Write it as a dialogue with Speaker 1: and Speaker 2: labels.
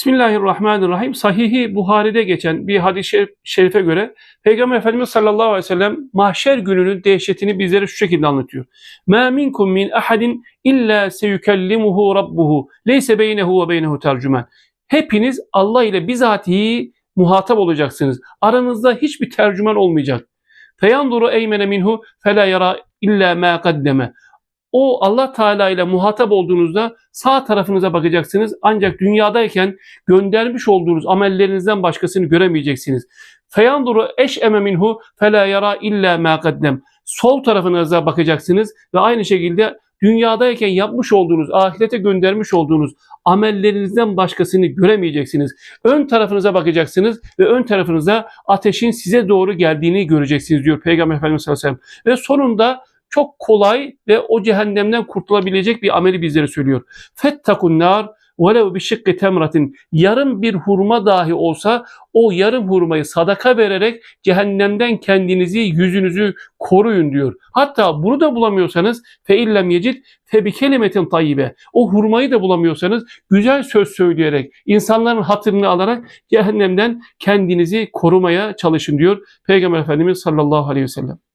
Speaker 1: Bismillahirrahmanirrahim. Sahihi Buhari'de geçen bir hadis-i şerif- şerife göre Peygamber Efendimiz sallallahu aleyhi ve sellem mahşer gününün dehşetini bizlere şu şekilde anlatıyor. مَا مِنْكُمْ مِنْ اَحَدٍ اِلَّا سَيُكَلِّمُهُ رَبُّهُ لَيْسَ بَيْنَهُ وَبَيْنَهُ تَرْجُمًا Hepiniz Allah ile bizatihi muhatap olacaksınız. Aranızda hiçbir tercüman olmayacak. فَيَنْظُرُ اَيْمَنَ مِنْهُ فَلَا يَرَى اِلَّا مَا قَدَّمَ o Allah Teala ile muhatap olduğunuzda sağ tarafınıza bakacaksınız. Ancak dünyadayken göndermiş olduğunuz amellerinizden başkasını göremeyeceksiniz. Feyanduru eş'eme minhu fela yara illa ma kaddem. Sol tarafınıza bakacaksınız ve aynı şekilde dünyadayken yapmış olduğunuz, ahirete göndermiş olduğunuz amellerinizden başkasını göremeyeceksiniz. Ön tarafınıza bakacaksınız ve ön tarafınıza ateşin size doğru geldiğini göreceksiniz diyor Peygamber Efendimiz sallallahu aleyhi ve sellem. Ve sonunda çok kolay ve o cehennemden kurtulabilecek bir ameli bizlere söylüyor. Fettakun nar velev bi şıkkı temratin. Yarım bir hurma dahi olsa o yarım hurmayı sadaka vererek cehennemden kendinizi, yüzünüzü koruyun diyor. Hatta bunu da bulamıyorsanız fe illem yecid fe bi kelimetin tayyibe. O hurmayı da bulamıyorsanız güzel söz söyleyerek, insanların hatırını alarak cehennemden kendinizi korumaya çalışın diyor Peygamber Efendimiz sallallahu aleyhi ve sellem.